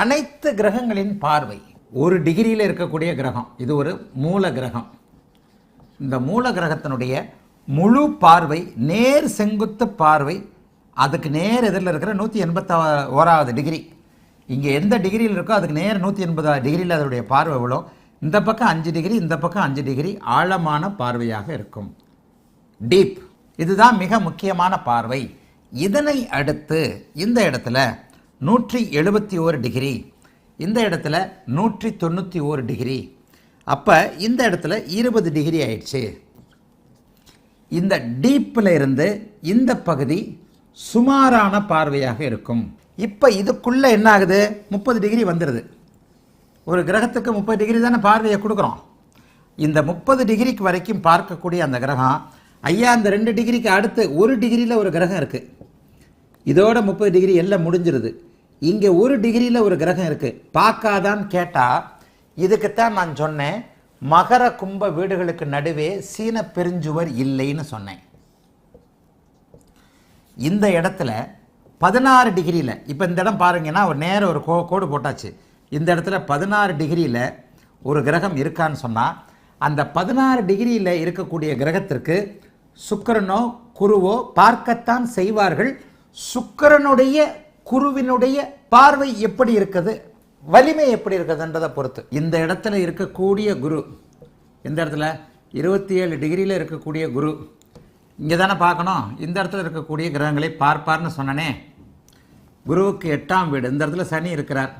அனைத்து கிரகங்களின் பார்வை. ஒரு டிகிரியில் இருக்கக்கூடிய கிரகம். இது ஒரு மூல கிரகம். இந்த மூல கிரகத்தினுடைய முழு பார்வை நேர் செங்குத்து பார்வை அதுக்கு நேர் எதிரில் இருக்கிற நூற்றி எண்பத்தா ஓராவது டிகிரி. இங்கே எந்த டிகிரியில் இருக்கோ அதுக்கு நேர் நூற்றி எண்பதாவது டிகிரியில் அதனுடைய பார்வை விழும். இந்த பக்கம் அஞ்சு டிகிரி இந்த பக்கம் அஞ்சு டிகிரி ஆழமான பார்வையாக இருக்கும். டீப் இதுதான் மிக முக்கியமான பார்வை. இதனை அடுத்து இந்த இடத்துல நூற்றி எழுபத்தி ஓரு டிகிரி இந்த இடத்துல நூற்றி தொண்ணூற்றி ஓரு டிகிரி அப்போ இந்த இடத்துல இருபது டிகிரி ஆயிடுச்சு. இந்த டீப்பில் இருந்து இந்த பகுதி சுமாரான பார்வையாக இருக்கும். இப்போ இதுக்குள்ளே என்ன ஆகுது? முப்பது டிகிரி வந்துடுது ஒரு கிரகத்துக்கு முப்பது டிகிரி தானே பார்வையை கொடுக்குறோம். இந்த முப்பது டிகிரிக்கு வரைக்கும் பார்க்கக்கூடிய அந்த கிரகம் ஐயா அந்த ரெண்டு டிகிரிக்கு அடுத்து ஒரு டிகிரியில் ஒரு கிரகம் இருக்குது இதோட முப்பது டிகிரி எல்லாம் முடிஞ்சிருது. இங்கே ஒரு டிகிரியில் ஒரு கிரகம் இருக்குது பார்க்காதான்னு கேட்டால் இதுக்குத்தான் நான் சொன்னேன் மகர கும்ப வீடுகளுக்கு நடுவே சீன பெருஞ்சுவர் இல்லைன்னு சொன்னேன். இந்த இடத்துல பதினாறு டிகிரியில் இப்போ இந்த இடம் பாருங்கன்னா ஒரு நேரம் ஒரு கோ கோடு போட்டாச்சு. இந்த இடத்துல பதினாறு டிகிரியில் ஒரு கிரகம் இருக்கான்னு சொன்னால் அந்த பதினாறு டிகிரியில் இருக்கக்கூடிய கிரகத்திற்கு சுக்கிரனோ குருவோ பார்க்கத்தான் செய்வார்கள். சுக்கிரனுடைய குருவினுடைய பார்வை எப்படி இருக்குது? வலிமை எப்படி இருக்குதுன்றதை பொறுத்து. இந்த இடத்துல இருக்கக்கூடிய குரு இந்த இடத்துல இருபத்தி ஏழு டிகிரியில் இருக்கக்கூடிய குரு இங்கே தானே பார்க்கணும். இந்த இடத்துல இருக்கக்கூடிய கிரகங்களை பார்ப்பார்னு சொன்னனே. குருவுக்கு எட்டாம் வீடு இந்த இடத்துல சனி இருக்கிறார்.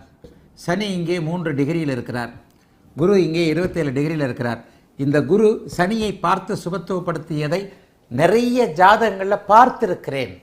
சனி இங்கே மூன்று டிகிரியில் இருக்கிறார். குரு இங்கே இருபத்தேழு டிகிரியில் இருக்கிறார். இந்த குரு சனியை பார்த்து சுபத்துவப்படுத்தியதை நிறைய ஜாதகங்களில் பார்த்திருக்கிறேன்.